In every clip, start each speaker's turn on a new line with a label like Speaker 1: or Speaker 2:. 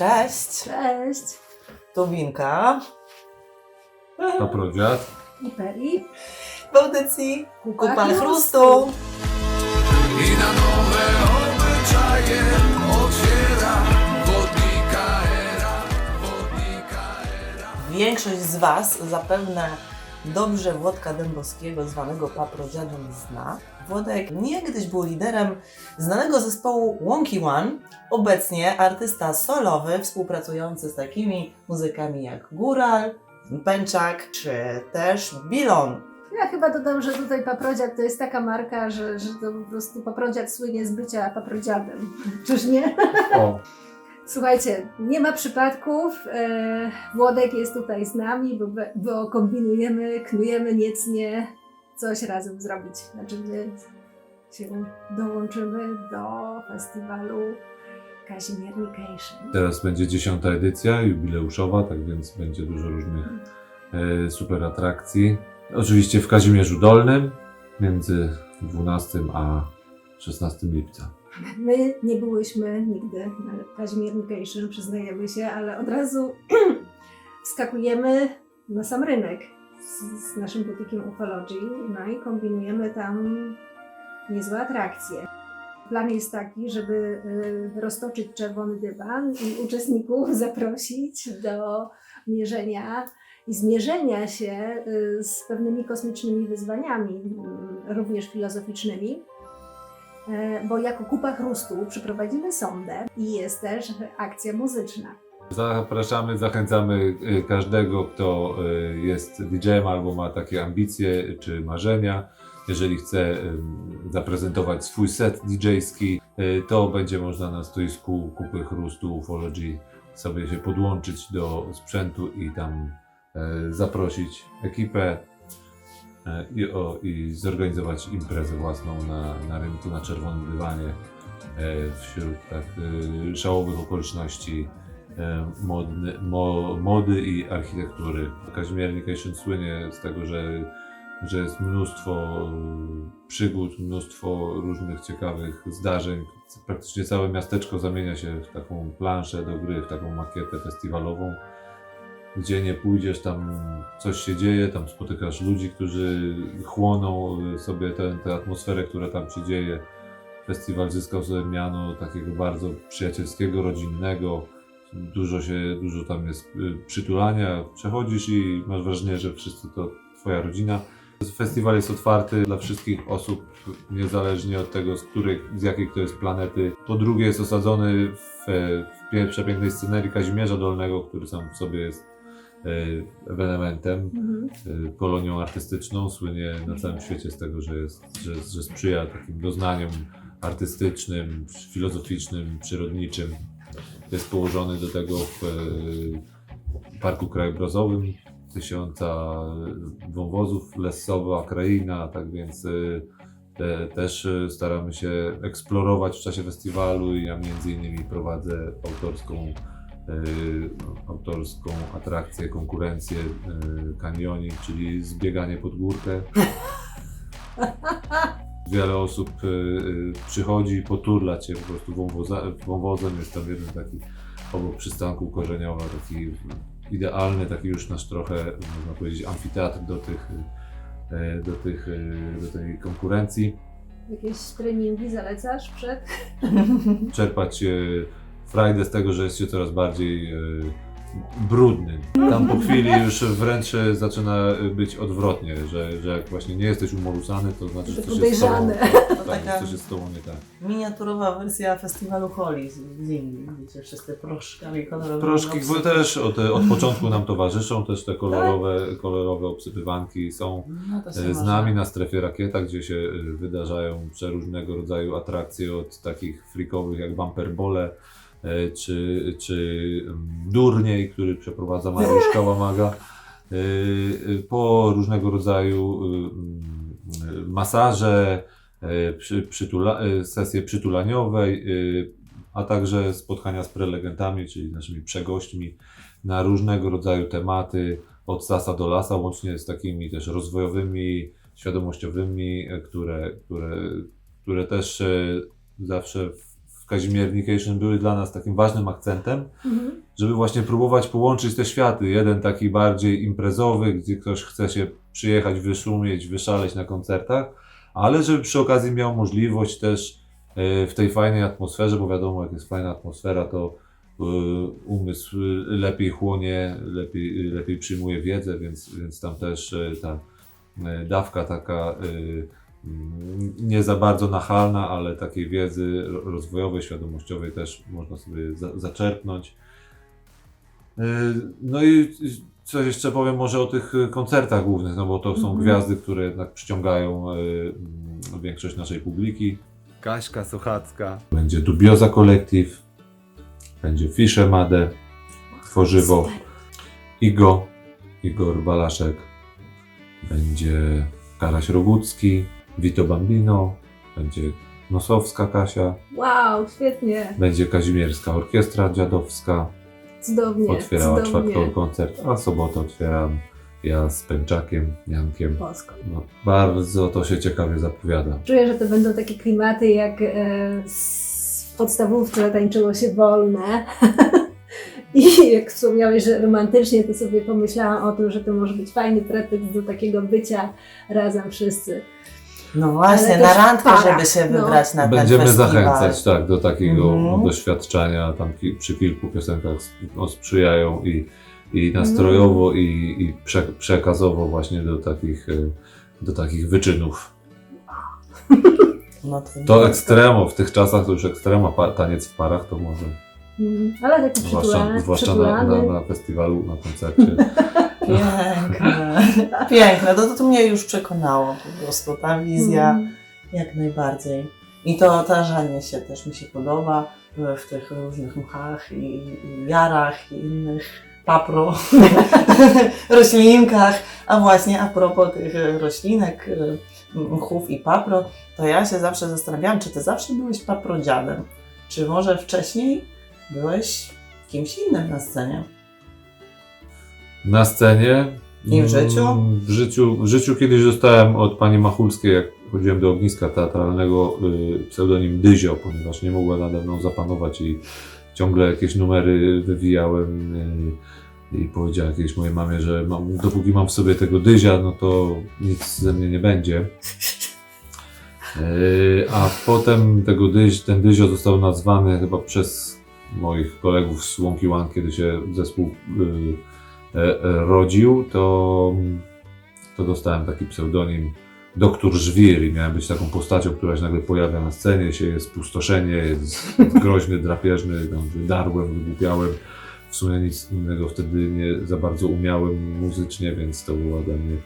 Speaker 1: Cześć,
Speaker 2: Cześć!
Speaker 1: tu Winka.
Speaker 3: Paprodziad.
Speaker 2: I Peri.
Speaker 1: W audycji
Speaker 2: Kupa. Chrustu.
Speaker 4: I na nowe obyczaje otwiera wodnika era, wodnika era.
Speaker 1: Większość z Was zapewne dobrze Włodka Dębowskiego, zwanego paprodziadem, zna. Włodek niegdyś był liderem znanego zespołu Wonky One, obecnie artysta solowy, współpracujący z takimi muzykami jak Góral, Pęczak czy też Bilon.
Speaker 2: Ja chyba dodam, że tutaj paprodziad to jest taka marka, że, że to po prostu paprodziad słynie z bycia paprodziadem. Czyż nie?
Speaker 3: O,
Speaker 2: Słuchajcie, nie ma przypadków. E, Włodek jest tutaj z nami, bo, bo kombinujemy, knujemy niecnie coś razem zrobić. Znaczy my się dołączymy do festiwalu Kazimiernication.
Speaker 3: teraz będzie dziesiąta edycja jubileuszowa, tak więc będzie dużo różnych e, super atrakcji. Oczywiście w Kazimierzu Dolnym między 12 a 16 lipca.
Speaker 2: My nie byłyśmy nigdy na Kazimiernication, przyznajemy się, ale od razu wskakujemy na sam rynek z, naszym butikiem Ufology no i kombinujemy tam niezłe atrakcje. Plan jest taki, żeby y, roztoczyć czerwony dywan i uczestników zaprosić do mierzenia i zmierzenia się y, z pewnymi kosmicznymi wyzwaniami, y, również filozoficznymi. E, bo jako Kupa Chrustu przeprowadzimy sondę i jest też akcja muzyczna.
Speaker 3: Zapraszamy, zachęcamy e, każdego, kto e, jest DJ-em albo ma takie ambicje czy marzenia. Jeżeli chce zaprezentować swój set DJ-ski, e, to będzie można na stoisku Kupy Chrustu Ufology sobie się podłączyć do sprzętu i tam zaprosić ekipę i, o, i zorganizować imprezę własną na, na rynku, na czerwonym dywanie wśród tak szałowych okoliczności modny, mo, mody i architektury. Kazimiernication słynie z tego, że, że jest mnóstwo e, przygód, mnóstwo różnych ciekawych zdarzeń. Praktycznie całe miasteczko zamienia się w taką planszę do gry, w taką makietę festiwalową. Gdzie nie pójdziesz, tam coś się dzieje, tam spotykasz ludzi, którzy chłoną e, sobie tę tę atmosferę, która tam się dzieje. Festiwal zyskał sobie miano takiego bardzo przyjacielskiego, rodzinnego. Dużo się, dużo tam jest y, przytulania. Przechodzisz i masz wrażenie, że wszyscy to twoja rodzina. Festiwal jest otwarty dla wszystkich osób, niezależnie od tego, z, której, z jakiej to jest planety. Po drugie jest osadzony w, w przepięknej scenerii Kazimierza Dolnego, który sam w sobie jest y, ewenementem
Speaker 2: Mhm.
Speaker 3: y, kolonią artystyczną, słynie na całym świecie z tego, że, jest, że, że sprzyja takim doznaniom artystycznym, filozoficznym, przyrodniczym. Jest położony do tego w y, Parku Krajobrazowym, tysiąca wąwozów, lesowa kraina, tak więc y, te, też y, staramy się eksplorować w czasie festiwalu ja między innymi prowadzę autorską autorską atrakcję, konkurencję kanioning, czyli zbieganie pod górkę. Wiele osób y, y, przychodzi poturlać się po prostu wąwoza, wąwozem. Jest tam jeden taki obok przystanku korzeniowa, taki idealny, taki już nasz trochę, można powiedzieć, amfiteatr do tych, y, do tych, do tej konkurencji.
Speaker 2: Jakieś treningi zalecasz przed?
Speaker 3: czerpać frajdę z tego, że jest się coraz bardziej brudny. Tam po chwili już wręcz zaczyna być odwrotnie, że, że jak właśnie nie jesteś umorusany, to znaczy, że coś jest z tobą.
Speaker 1: To
Speaker 3: tak,
Speaker 1: taka
Speaker 3: coś jest z tobą nie tak.
Speaker 1: miniaturowa wersja festiwalu Holi z Indii, gdzie wszyscy proszkami kolorowymi.
Speaker 3: Proszki bo też od, od początku nam towarzyszą, też te kolorowe, kolorowe obsypywanki są
Speaker 1: No
Speaker 3: e, z
Speaker 1: może-
Speaker 3: nami na strefie rakieta, gdzie się e, wydarzają przeróżnego rodzaju atrakcje od takich freakowych jak bumper bole, czy, czy mm, Durniej, który przeprowadza Mariuszka Łamaga, e, e, po różnego rodzaju e, mm, masaże, e, przy, przytula, e, sesje przytulaniowe, e, a także spotkania z prelegentami, czyli naszymi przegośćmi na różnego rodzaju tematy, od sasa do lasa, łącznie z takimi też rozwojowymi, świadomościowymi, e, które, które, które też e, zawsze w Kazimiernication były dla nas takim ważnym akcentem,
Speaker 2: Mhm.
Speaker 3: żeby właśnie próbować połączyć te światy. Jeden taki bardziej imprezowy, gdzie ktoś chce się przyjechać, wyszumieć, wyszaleć na koncertach, ale żeby przy okazji miał możliwość też e, w tej fajnej atmosferze, bo wiadomo, jak jest fajna atmosfera, to e, umysł lepiej chłonie, lepiej, lepiej przyjmuje wiedzę, więc, więc tam też e, ta e, dawka taka e, nie za bardzo nachalna, ale takiej wiedzy ro- rozwojowej, świadomościowej też można sobie za, zaczerpnąć. Yy, No i coś jeszcze powiem może o tych y, koncertach głównych, no bo to są
Speaker 2: Mhm.
Speaker 3: gwiazdy, które jednak przyciągają y, mm, większość naszej publiki.
Speaker 5: Kaśka Sochacka.
Speaker 3: Będzie Dubioza Collective, będzie Fischer Made, Tworzywo, Igo, Igor Balaszek, będzie Karaś Rogucki, Vito Bambino, będzie Nosowska Kasia,
Speaker 2: Wow, świetnie,
Speaker 3: będzie Kazimierska Orkiestra Dziadowska,
Speaker 2: cudownie,
Speaker 3: otwierała
Speaker 2: cudownie.
Speaker 3: czwartkowy koncert, a sobotę otwieram ja z Pęczakiem, Jankiem.
Speaker 2: Bosko.
Speaker 3: No, bardzo to się ciekawie zapowiada.
Speaker 2: Czuję, że to będą takie klimaty jak e, z- w podstawówce tańczyło się wolne. I jak wspomniałeś, że romantycznie, to sobie pomyślałam o tym, że to może być fajny pretekst do takiego bycia razem wszyscy.
Speaker 1: No właśnie, na randkę,
Speaker 2: para,
Speaker 1: żeby się
Speaker 2: no.
Speaker 1: wybrać na ten
Speaker 3: Będziemy
Speaker 1: festiwal.
Speaker 3: zachęcać tak, do takiego
Speaker 1: Mhm.
Speaker 3: doświadczenia. Tam ki- przy kilku piosenkach sp- no, sprzyjają i, i nastrojowo, i, i prze, przekazowo właśnie do takich, e, do takich wyczynów.
Speaker 1: No
Speaker 3: To ekstremo, w tych czasach to już ekstrema, pa, taniec w parach to może,
Speaker 2: Mhm. Ale taki
Speaker 3: zwłaszcza,
Speaker 2: przytulany,
Speaker 3: zwłaszcza na, na, na festiwalu, na koncercie.
Speaker 1: Piękne. Piękne, to, to, to mnie już przekonało po prostu. Ta wizja
Speaker 2: Mhm.
Speaker 1: jak najbardziej. I to tarzanie się też mi się podoba e, w tych różnych mchach i, i jarach i innych papro, roślinkach. A właśnie a propos tych e, roślinek, e, mchów i papro, to ja się zawsze zastanawiałam, czy ty zawsze byłeś paprodziadem? Czy może wcześniej byłeś kimś innym na scenie?
Speaker 3: Na scenie.
Speaker 1: I w życiu?
Speaker 3: W życiu, w życiu kiedyś dostałem od pani Machulskiej, jak chodziłem do ogniska teatralnego, y, pseudonim Dyzio, ponieważ nie mogła nade mną zapanować i ciągle jakieś numery wywijałem. y, I powiedziała kiedyś mojej mamie, że mam, dopóki mam w sobie tego dyzia, no to nic ze mnie nie będzie. Y, A potem tego dyź, ten dyzio został nazwany chyba przez moich kolegów z Łąki One, kiedy się zespół rodził, to, to dostałem taki pseudonim Doktor Żwir i miałem być taką postacią, która się nagle pojawia na scenie, się jest pustoszenie, jest groźny, drapieżny, tam wydarłem, wygłupiałem. W sumie nic innego wtedy nie za bardzo umiałem muzycznie, więc to była dla mnie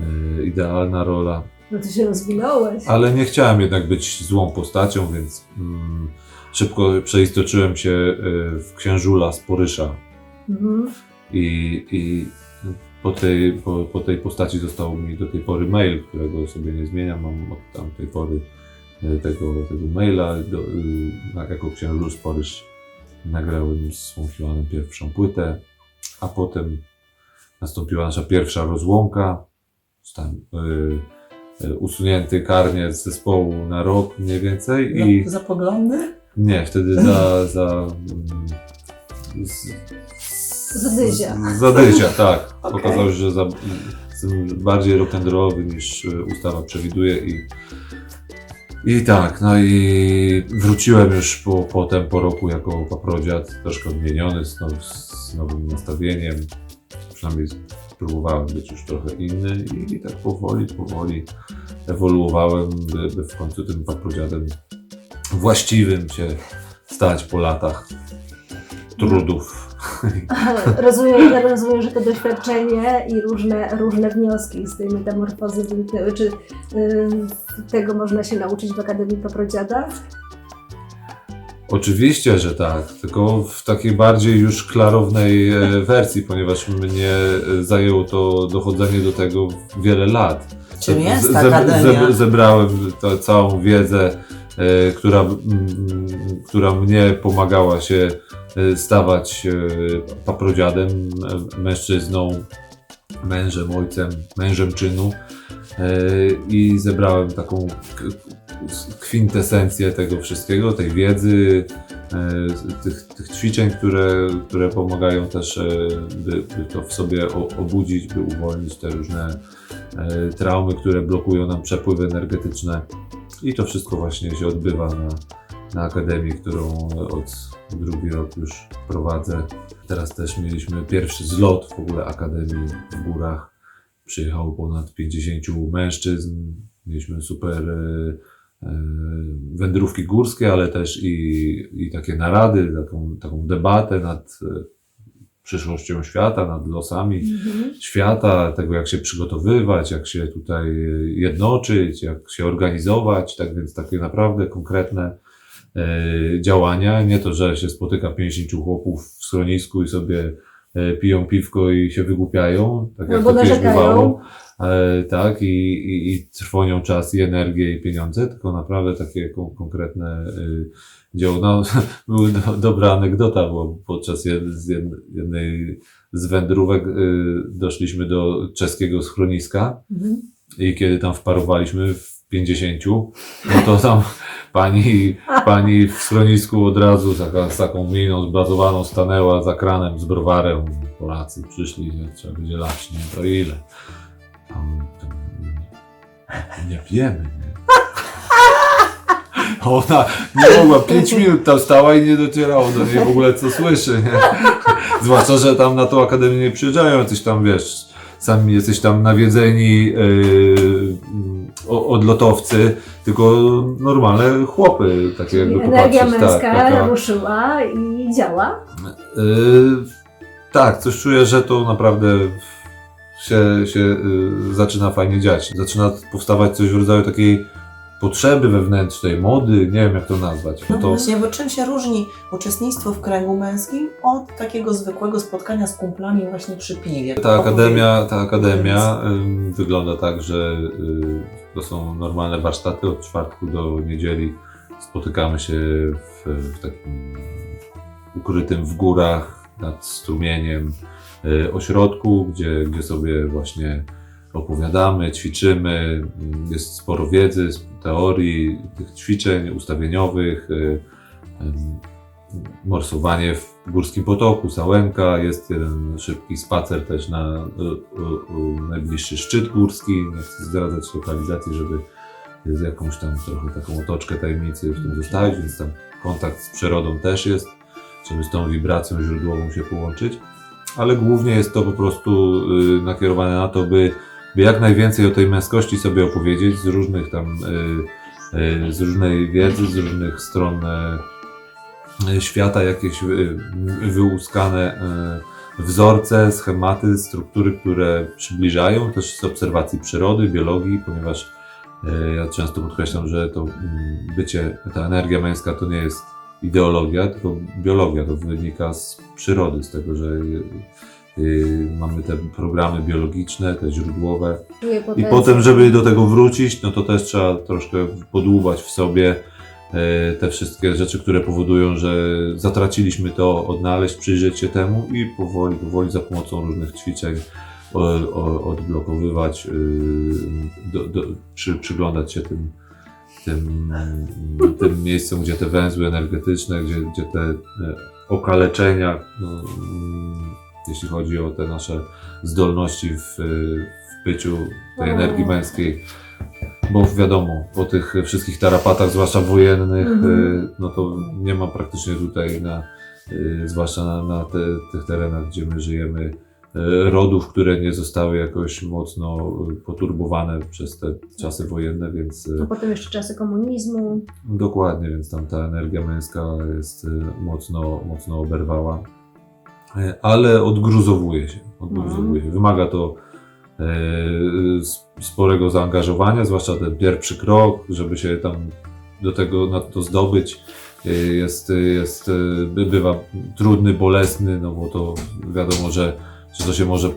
Speaker 3: e, idealna rola.
Speaker 2: No to się rozwinąłeś.
Speaker 3: Ale nie chciałem jednak być złą postacią, więc mm, szybko przeistoczyłem się e, w księżula z Porysza.
Speaker 2: Mhm.
Speaker 3: I, i po, tej, po, po tej postaci został mi do tej pory mail, którego sobie nie zmieniam. Mam od tamtej pory e, tego, tego maila. Do, y, jako księżul z Porysz nagrałem z Łąkiłanem pierwszą płytę, a potem nastąpiła nasza pierwsza rozłąka. Zostałem y, y, usunięty karnie z zespołu na rok mniej więcej i
Speaker 1: Za, za poglądy?
Speaker 3: nie, wtedy za. za mm, z,
Speaker 2: Za dyzia.
Speaker 3: z- Za dyzia, tak.
Speaker 1: Okej.
Speaker 3: Okazało się, że za, jestem bardziej rock'n'rollowy niż y, ustawa przewiduje i. I tak, no i wróciłem już po, potem po roku jako paprodziad, troszkę odmieniony, z, now, z nowym nastawieniem. Przynajmniej próbowałem być już trochę inny i, i tak powoli, powoli ewoluowałem, by, by w końcu tym paprodziadem właściwym się stać po latach trudów.
Speaker 2: Rozumiem, rozumiem, że to doświadczenie i różne, różne wnioski z tej metamorfozy wyniknęły. Czy y, tego można się nauczyć w Akademii Paprodziada?
Speaker 3: Oczywiście, że tak, tylko w takiej bardziej już klarownej e, wersji, ponieważ mnie e, zajęło to dochodzenie do tego wiele lat.
Speaker 1: Czym jest
Speaker 3: ze-
Speaker 1: Akademia?
Speaker 3: ze- Zebrałem tę całą wiedzę, e, która, która mnie pomagała się e, stawać e, paprodziadem, e, mężczyzną, mężem, ojcem, mężem czynu. I zebrałem taką kwintesencję tego wszystkiego, tej wiedzy, tych, tych ćwiczeń, które, które pomagają też, by, by to w sobie obudzić, by uwolnić te różne traumy, które blokują nam przepływy energetyczne. I to wszystko właśnie się odbywa na, na Akademii, którą od drugi rok już prowadzę. Teraz też mieliśmy pierwszy zlot w ogóle Akademii w górach. Przyjechało ponad 50 mężczyzn. Mieliśmy super e, e, wędrówki górskie, ale też i, i takie narady, taką, taką debatę nad e, przyszłością świata, nad losami
Speaker 2: Mhm.
Speaker 3: świata, tego jak się przygotowywać, jak się tutaj jednoczyć, jak się organizować, tak więc takie naprawdę konkretne działania, nie to, że się spotyka 50 chłopów w schronisku i sobie e, piją piwko i się wygłupiają, tak jak
Speaker 2: Albo
Speaker 3: to kiedyś bywało, e, tak, i, i, i trwonią czas i energię i pieniądze, tylko naprawdę takie kon- konkretne dzieło. No, była do, dobra anegdota, bo podczas jednej z wędrówek doszliśmy do czeskiego schroniska
Speaker 2: Mhm.
Speaker 3: i kiedy tam wparowaliśmy w 50, no to tam pani, pani w schronisku od razu taka, z taką miną zblazowaną stanęła za kranem z browarem. Polacy przyszli, że trzeba będzie lać, nie? To ile? Tam, tam, nie pijemy, nie? Ona nie mogła, 5 minut tam stała i nie docierało do niej w ogóle co słyszy, nie? Zwłaszcza, że tam na tą akademię nie przyjeżdżają jacyś tam, wiesz, sami jesteś tam nawiedzeni yy, o- odlotowcy, tylko normalne chłopy, takie jakby
Speaker 2: Energia
Speaker 3: popatrzeć.
Speaker 2: męska
Speaker 3: tak, taka,
Speaker 2: ruszyła i działa.
Speaker 3: yy, tak, coś czuję, że to naprawdę się, się yy, zaczyna fajnie dziać. Zaczyna powstawać coś w rodzaju takiej potrzeby wewnętrznej, mody, nie wiem jak to nazwać.
Speaker 1: No
Speaker 3: to,
Speaker 1: właśnie, bo czym się różni uczestnictwo w kręgu męskim od takiego zwykłego spotkania z kumplami właśnie przy piwie?
Speaker 3: Ta akademia, ta akademia wygląda tak, że y, to są normalne warsztaty od czwartku do niedzieli. Spotykamy się w, w takim ukrytym w górach nad strumieniem y, ośrodku, gdzie, gdzie sobie właśnie opowiadamy, ćwiczymy. Ym, Jest sporo wiedzy, teorii, tych ćwiczeń ustawieniowych. y, ym, morsowanie w Górskim Potoku, Sałenka, jest jeden szybki spacer też na y, y, y, najbliższy szczyt górski, nie chcę zdradzać lokalizacji, żeby z jakąś tam trochę taką otoczkę tajemnicy w tym zostawić, więc tam kontakt z przyrodą też jest, żeby z tą wibracją źródłową się połączyć, ale głównie jest to po prostu y, nakierowane na to, by, by jak najwięcej o tej męskości sobie opowiedzieć z różnych tam, y, y, z różnej wiedzy, z różnych stron e, świata jakieś y, wyłuskane y, wzorce, schematy, struktury, które przybliżają też z obserwacji przyrody, biologii, ponieważ ja często podkreślam, że to mm, bycie, ta energia męska to nie jest ideologia, tylko biologia, to wynika z przyrody, z tego, że mamy te programy biologiczne, te źródłowe, i potem, żeby do tego wrócić, no to też trzeba troszkę podłubać w sobie e, te wszystkie rzeczy, które powodują, że zatraciliśmy to, odnaleźć, przyjrzeć się temu i powoli, powoli za pomocą różnych ćwiczeń odblokowywać, y, do, do, przy, przyglądać się tym, tym, tym miejscom, gdzie te węzły energetyczne, gdzie, gdzie te e, okaleczenia, no, mm, jeśli chodzi o te nasze zdolności w, w byciu tej energii męskiej. Bo wiadomo, po tych wszystkich tarapatach, zwłaszcza wojennych,
Speaker 2: Mhm.
Speaker 3: y, no to nie ma praktycznie tutaj, na, y, zwłaszcza na, na te, tych terenach, gdzie my żyjemy, y, rodów, które nie zostały jakoś mocno y, poturbowane przez te czasy wojenne, więc y,
Speaker 2: A potem jeszcze czasy komunizmu.
Speaker 3: Dokładnie, więc tam ta energia męska jest y, mocno, mocno oberwała, E, ale odgruzowuje się, odgruzowuje się. Wymaga to e, sporego zaangażowania, zwłaszcza ten pierwszy krok, żeby się tam do tego, na to zdobyć. e, Jest, jest, e, by- bywa trudny, bolesny, no bo to wiadomo, że, że to się może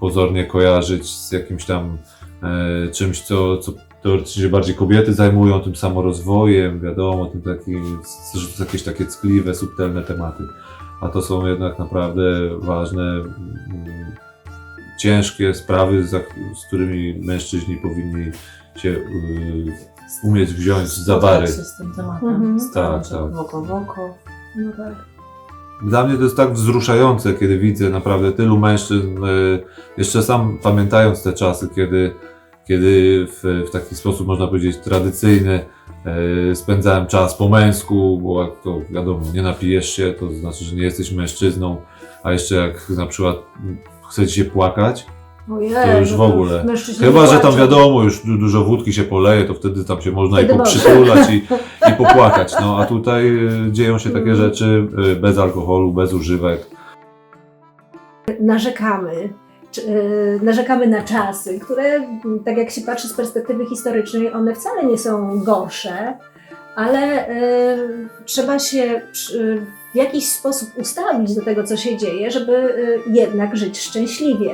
Speaker 3: pozornie kojarzyć z jakimś tam e, czymś, co, co teoretycznie bardziej kobiety zajmują tym samorozwojem, wiadomo, tym są jakieś takie ckliwe, subtelne tematy. A to są jednak naprawdę ważne, mm, ciężkie sprawy, z którymi mężczyźni powinni się y, umieć wziąć za bary.
Speaker 1: Się z tym tematem.
Speaker 2: Mhm.
Speaker 3: Tak, tak.
Speaker 1: Woko, woko.
Speaker 2: No tak.
Speaker 3: Dla mnie to jest tak wzruszające, kiedy widzę naprawdę tylu mężczyzn, e, jeszcze sam pamiętając te czasy, kiedy, kiedy w, w taki sposób, można powiedzieć, tradycyjny e, spędzałem czas po męsku, bo jak to wiadomo, nie napijesz się, to znaczy, że nie jesteś mężczyzną, a jeszcze jak na przykład chce ci się płakać,
Speaker 2: Ojej,
Speaker 3: To już
Speaker 2: no
Speaker 3: w ogóle.
Speaker 2: mężczyźni
Speaker 3: Chyba, że tam
Speaker 2: płaczą.
Speaker 3: wiadomo, już du- dużo wódki się poleje, to wtedy tam się można
Speaker 2: Wtedy
Speaker 3: i
Speaker 2: może.
Speaker 3: poprzytulać i, i popłakać. No a tutaj y, dzieją się takie
Speaker 2: Mhm.
Speaker 3: rzeczy y, bez alkoholu, bez używek.
Speaker 2: narzekamy. Y, Narzekamy na czasy, które, tak jak się patrzy z perspektywy historycznej, one wcale nie są gorsze, ale y, trzeba się w jakiś sposób ustawić do tego, co się dzieje, żeby y, jednak żyć szczęśliwie.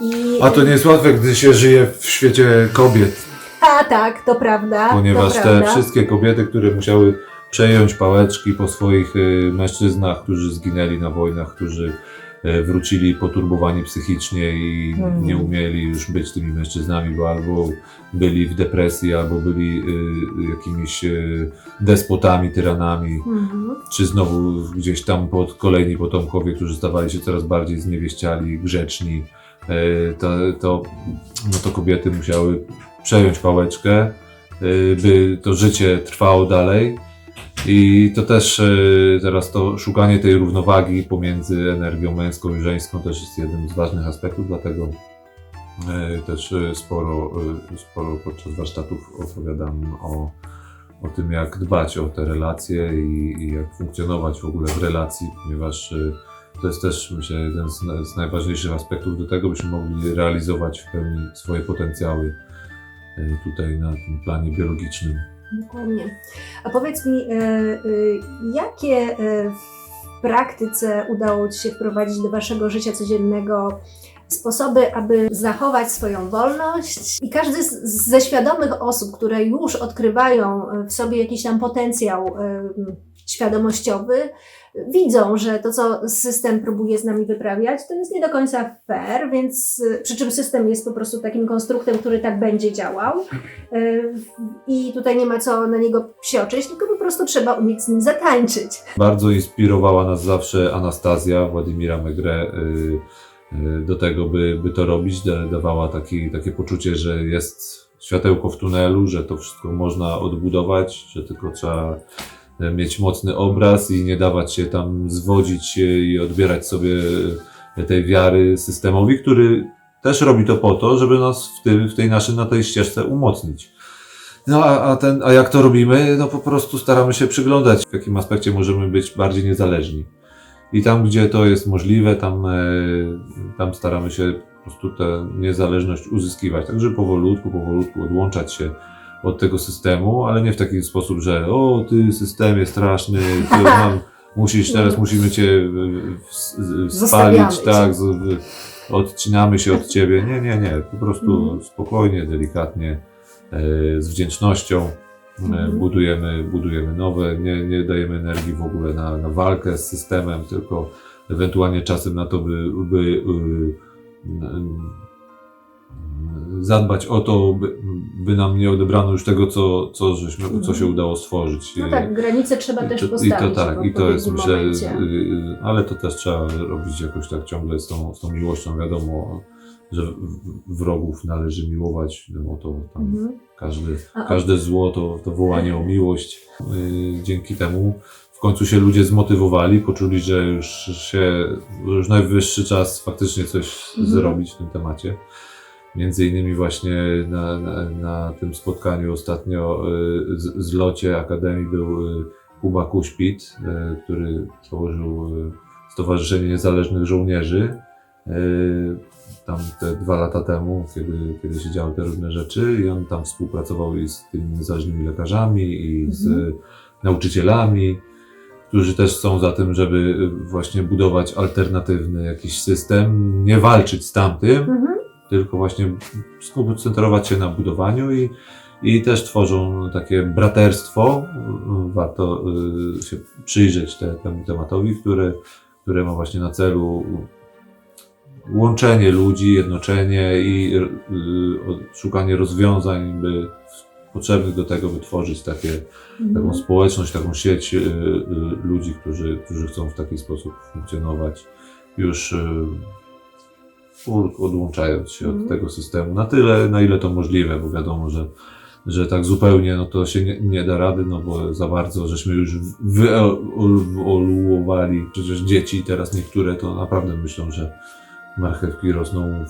Speaker 2: I,
Speaker 3: A to nie jest łatwe, gdy się żyje w świecie kobiet,
Speaker 2: A tak, to prawda.
Speaker 3: ponieważ
Speaker 2: to
Speaker 3: te
Speaker 2: prawda.
Speaker 3: wszystkie kobiety, które musiały przejąć pałeczki po swoich y, mężczyznach, którzy zginęli na wojnach, którzy wrócili poturbowani psychicznie i
Speaker 1: Mhm.
Speaker 3: nie umieli już być tymi mężczyznami, bo albo byli w depresji, albo byli y, jakimiś y, despotami, tyranami,
Speaker 2: Mhm.
Speaker 3: czy znowu gdzieś tam pod kolejni potomkowie, którzy stawali się coraz bardziej zniewieściali, grzeczni, e, to, to, no to kobiety musiały przejąć pałeczkę, e, by to życie trwało dalej. I to też e, teraz to szukanie tej równowagi pomiędzy energią męską i żeńską też jest jednym z ważnych aspektów, dlatego e, też e, sporo, sporo podczas warsztatów opowiadam o, o tym, jak dbać o te relacje i, i jak funkcjonować w ogóle w relacji, ponieważ to jest też, myślę, jeden z, z najważniejszych aspektów do tego, byśmy mogli realizować w pełni swoje potencjały tutaj na tym planie biologicznym.
Speaker 2: Dokładnie. A powiedz mi, e, e, jakie e, w praktyce udało Ci się wprowadzić do Waszego życia codziennego sposoby, aby zachować swoją wolność? I każdy z, ze świadomych osób, które już odkrywają w sobie jakiś tam potencjał świadomościowy, widzą, że to, co system próbuje z nami wyprawiać, to jest nie do końca fair, więc e, przy czym system jest po prostu takim konstruktem, który tak będzie działał. E, I tutaj nie ma co na niego psioczyć, tylko po prostu trzeba umieć z nim zatańczyć.
Speaker 3: Bardzo inspirowała nas zawsze Anastazja Władimira Megre y, y, do tego, by, by to robić. Da- Dawała taki, takie poczucie, że jest światełko w tunelu, że to wszystko można odbudować, że tylko trzeba mieć mocny obraz i nie dawać się tam zwodzić e, i odbierać sobie e, tej wiary systemowi, który też robi to po to, żeby nas w, w tej naszej, na tej ścieżce umocnić. No a, a, ten, a jak to robimy? No po prostu staramy się przyglądać, w jakim aspekcie możemy być bardziej niezależni. I tam, gdzie to jest możliwe, tam, e, tam staramy się po prostu tę niezależność uzyskiwać. Także powolutku, powolutku odłączać się od tego systemu, ale nie w taki sposób, że o, ty systemie straszny, ty nam, musisz, teraz musimy cię spalić,
Speaker 2: cię.
Speaker 3: tak, odcinamy się od ciebie. Nie, nie, nie, po prostu
Speaker 2: Mhm.
Speaker 3: spokojnie, delikatnie, e, z wdzięcznością e,
Speaker 2: Mhm.
Speaker 3: budujemy, budujemy nowe, nie, nie dajemy energii w ogóle na, na walkę z systemem, tylko ewentualnie czasem na to, by, by y, y, zadbać o to, by, by nam nie odebrano już tego, co, co, żeśmy, co się udało stworzyć.
Speaker 2: No tak, granice trzeba też postawić.
Speaker 3: I to tak, i to jest myślę,
Speaker 2: momencie.
Speaker 3: y, y, ale to też trzeba robić jakoś tak ciągle z tą, z tą miłością, wiadomo, że wrogów należy miłować, no to tam
Speaker 2: Mhm.
Speaker 3: każdy, każde zło to, to wołanie o miłość. Yy, Dzięki temu w końcu się ludzie zmotywowali, poczuli, że już się, że już najwyższy czas faktycznie coś
Speaker 2: Mhm.
Speaker 3: zrobić w tym temacie. Między innymi właśnie na, na, na tym spotkaniu ostatnio yy, z, z locie Akademii był yy, Kuba Kuśpit, yy, który założył Stowarzyszenie Niezależnych Żołnierzy. Tam te dwa lata temu, kiedy, kiedy się działy te różne rzeczy i on tam współpracował i z tymi niezależnymi lekarzami i z
Speaker 2: Mhm.
Speaker 3: nauczycielami, którzy też są za tym, żeby y, właśnie budować alternatywny jakiś system, nie walczyć z tamtym,
Speaker 2: Mhm.
Speaker 3: Tylko właśnie skoncentrować się na budowaniu i, i też tworzą takie braterstwo. Warto y, się przyjrzeć te, temu tematowi, które, które ma właśnie na celu łączenie ludzi, jednoczenie i y, szukanie rozwiązań, by potrzebnych do tego, by tworzyć takie,
Speaker 2: Mhm.
Speaker 3: taką społeczność, taką sieć y, y, ludzi, którzy, którzy chcą w taki sposób funkcjonować, już y, odłączając się od
Speaker 2: Mhm.
Speaker 3: tego systemu na tyle, na ile to możliwe, bo wiadomo, że, że tak zupełnie no to się nie, nie da rady, no bo za bardzo żeśmy już wyoluowali przecież dzieci, teraz niektóre to naprawdę myślą, że marchewki rosną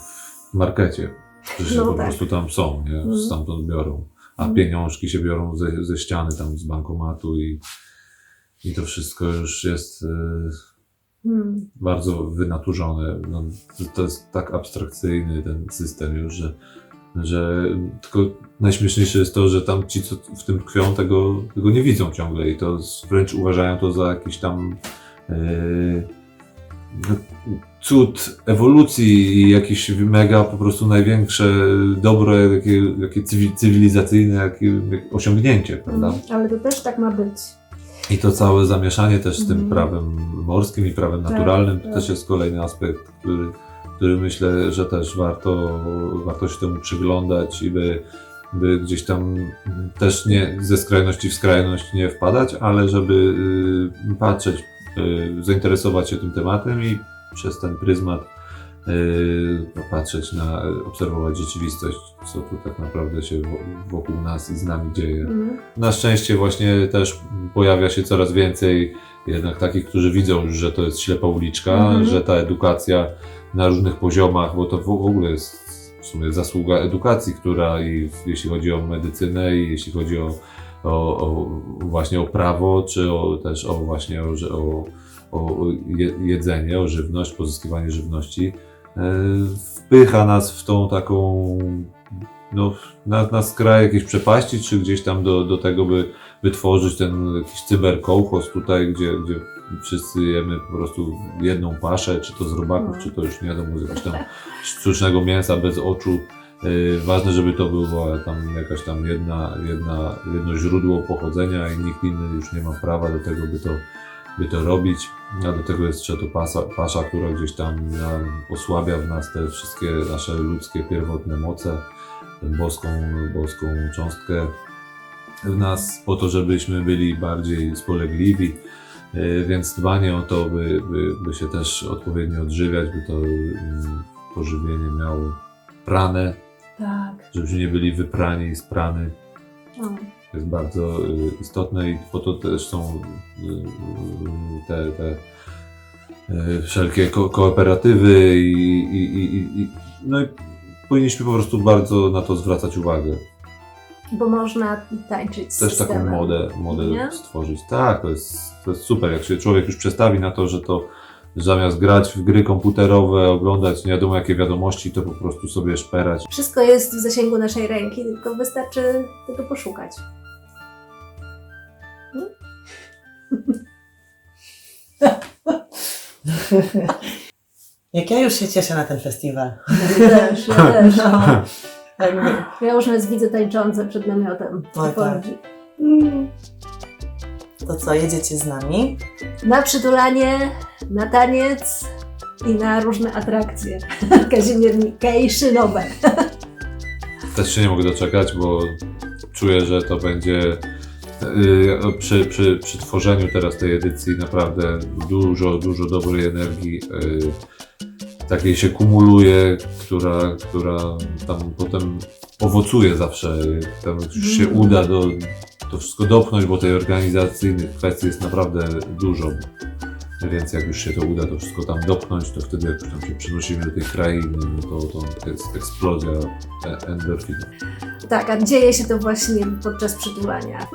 Speaker 3: w markecie, że się
Speaker 2: No
Speaker 3: po
Speaker 2: tak.
Speaker 3: prostu tam są, nie?
Speaker 2: Mhm.
Speaker 3: stamtąd biorą, a
Speaker 2: Mhm.
Speaker 3: pieniążki się biorą ze, ze ściany tam z bankomatu i, i to wszystko już jest... y,
Speaker 2: Mhm.
Speaker 3: bardzo wynaturzone. No, to- jest tak abstrakcyjny ten system już, że, że tylko najśmieszniejsze jest to, że tam ci, co w tym tkwią, tego, tego nie widzą ciągle i to wręcz uważają to za jakiś tam no, cud ewolucji i jakieś mega po prostu największe dobro, jakie, jakie cywi- cywilizacyjne jakie, jak osiągnięcie, prawda?
Speaker 2: Mhm. Ale to też tak ma być.
Speaker 3: I to całe zamieszanie też z tym
Speaker 2: Mhm.
Speaker 3: prawem morskim i prawem
Speaker 2: Tak,
Speaker 3: naturalnym, to
Speaker 2: tak.
Speaker 3: też jest kolejny aspekt, który, który myślę, że też warto, warto się temu przyglądać i by, by gdzieś tam też nie ze skrajności w skrajność nie wpadać, ale żeby y, patrzeć, y, zainteresować się tym tematem i przez ten pryzmat y, patrzeć na, obserwować rzeczywistość, co tu tak naprawdę się wo- wokół nas i z nami dzieje.
Speaker 2: Mhm.
Speaker 3: Na szczęście właśnie też pojawia się coraz więcej jednak takich, którzy widzą już, że to jest ślepa uliczka,
Speaker 2: Mhm.
Speaker 3: że ta edukacja na różnych poziomach, bo to w ogóle jest w sumie zasługa edukacji, która i jeśli chodzi o medycynę i jeśli chodzi o, o, o właśnie o prawo, czy o, też o właśnie o, o, o je- jedzenie, o żywność, pozyskiwanie żywności, wpycha nas w tą taką no, na, na skraj jakiejś przepaści, czy gdzieś tam do, do tego, by wytworzyć ten jakiś cyberkołchos tutaj, gdzie, gdzie wszyscy jemy po prostu jedną paszę, czy to z robaków, czy to już nie wiadomo, z jakiegoś tam sztucznego mięsa bez oczu. Yy, ważne, żeby to była tam jakaś tam jedna, jedna, jedno źródło pochodzenia i nikt inny już nie ma prawa do tego, by to, by to robić. A do tego jest jeszcze to pasa, pasza, która gdzieś tam osłabia w nas te wszystkie nasze ludzkie pierwotne moce tę boską, boską cząstkę w nas, po to, żebyśmy byli bardziej spolegliwi. E, Więc dbanie o to, by, by, by się też odpowiednio odżywiać, by to pożywienie miało prane,
Speaker 2: Tak.
Speaker 3: żebyśmy nie byli wyprani i sprany.
Speaker 2: O.
Speaker 3: Jest bardzo y, istotne i po to też są y, y, te, te wszelkie ko- kooperatywy i, i, i, i, no i powinniśmy po prostu bardzo na to zwracać uwagę.
Speaker 2: Bo można tańczyć
Speaker 3: Też taką modę, modę
Speaker 2: Nie?
Speaker 3: stworzyć. Tak, to jest, to jest super. Jak się człowiek już przestawi na to, że to zamiast grać w gry komputerowe, oglądać nie wiadomo jakie wiadomości, to po prostu sobie szperać.
Speaker 2: Wszystko jest w zasięgu naszej ręki, tylko wystarczy tego poszukać.
Speaker 1: Jak ja już się cieszę na ten festiwal.
Speaker 2: Ja też, ja też.
Speaker 1: No, jakby,
Speaker 2: Ja już nas widzę tańczące przed namiotem.
Speaker 1: Oj, tak.
Speaker 2: Polsce.
Speaker 1: to co, jedziecie z nami?
Speaker 2: Na przytulanie, na taniec i na różne atrakcje kazimiernikejszynowe.
Speaker 3: Też się nie mogę doczekać, bo czuję, że to będzie yy, przy, przy, przy tworzeniu teraz tej edycji naprawdę dużo, dużo dobrej energii. Yy, takiej się kumuluje, która, która tam potem owocuje zawsze. Tam już się
Speaker 2: Mhm.
Speaker 3: uda do, to wszystko dopchnąć, bo tej organizacyjnych kwestii jest naprawdę dużo. Więc jak już się to uda to wszystko tam dopchnąć, to wtedy jak już tam się przenosimy do tej krainy, no to, to jest eksplozja e- endorfinów.
Speaker 2: Tak, a dzieje się to właśnie podczas przytulania.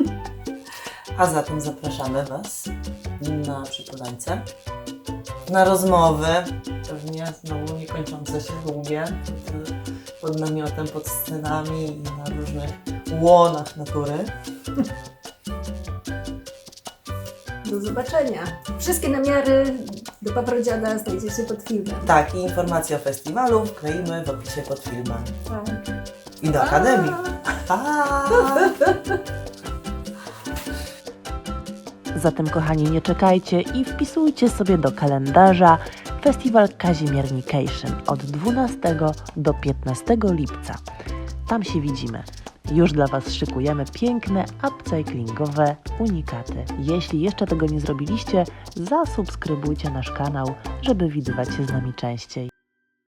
Speaker 1: A zatem zapraszamy Was na przytulańce, na rozmowy, pewnie znowu niekończące się długie, pod namiotem, pod scenami i na różnych łonach natury.
Speaker 2: Do zobaczenia. Wszystkie namiary do paprodziada znajdziecie pod filmem.
Speaker 1: Tak, i informacje o festiwalu wkleimy w opisie pod filmem.
Speaker 2: Tak.
Speaker 1: I do Akademii. Pa!
Speaker 6: Zatem, kochani, nie czekajcie i wpisujcie sobie do kalendarza Festiwal Kazimiernication od 12 do 15 lipca. Tam się widzimy. Już dla Was szykujemy piękne upcyclingowe unikaty. Jeśli jeszcze tego nie zrobiliście, zasubskrybujcie nasz kanał, żeby widywać się z nami częściej.